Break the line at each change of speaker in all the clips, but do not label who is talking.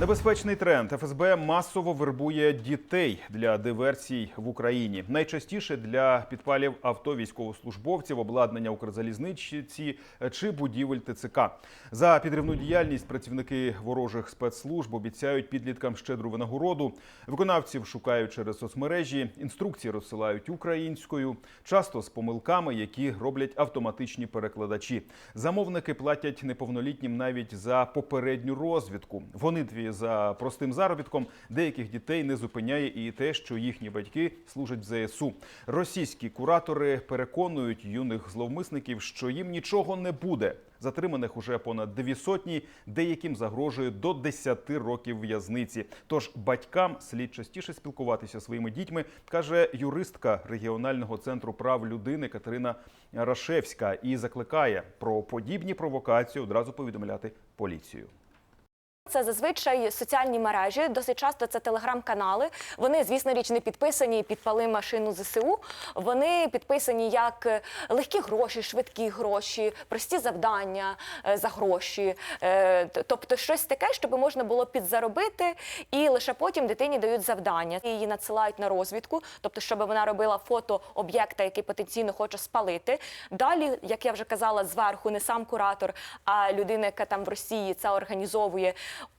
Небезпечний тренд ФСБ масово вербує дітей для диверсій в Україні. Найчастіше для підпалів авто військовослужбовців, обладнання Укрзалізниці чи будівель ТЦК. За підривну діяльність працівники ворожих спецслужб обіцяють підліткам щедру винагороду. Виконавців шукають через соцмережі, інструкції розсилають українською, часто з помилками, які роблять автоматичні перекладачі. Замовники платять неповнолітнім навіть за попередню розвідку. В гонитві за простим заробітком деяких дітей не зупиняє і те, що їхні батьки служать в ЗСУ. Російські куратори переконують юних зловмисників, що їм нічого не буде. Затриманих уже понад дві сотні, деяким загрожує до 10 років в'язниці. Тож батькам слід частіше спілкуватися своїми дітьми, каже юристка регіонального центру прав людини Катерина Рашевська і закликає про подібні провокації одразу повідомляти поліцію.
Це зазвичай соціальні мережі, досить часто це телеграм-канали. Вони, звісно річ, не підписані підпали машину ЗСУ. Вони підписані як е, легкі гроші, швидкі гроші, прості завдання е, за гроші. Е, Тобто щось таке, щоб можна було підзаробити, і лише потім дитині дають завдання. Її надсилають на розвідку, тобто, щоб вона робила фото об'єкта, який потенційно хоче спалити. Далі, як я вже казала, зверху не сам куратор, а людина, яка там в Росії це організовує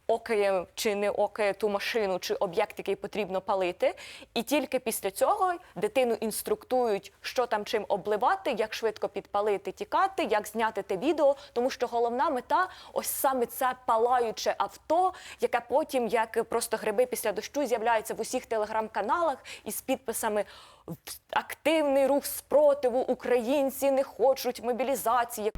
окає чи не окає ту машину чи об'єкт, який потрібно палити. І тільки після цього дитину інструктують, що там чим обливати, як швидко підпалити, тікати, як зняти те відео. Тому що головна мета ось саме це палаюче авто, яке потім, як просто гриби після дощу, з'являється в усіх телеграм-каналах із підписами. Активний рух спротиву, українці не хочуть мобілізації.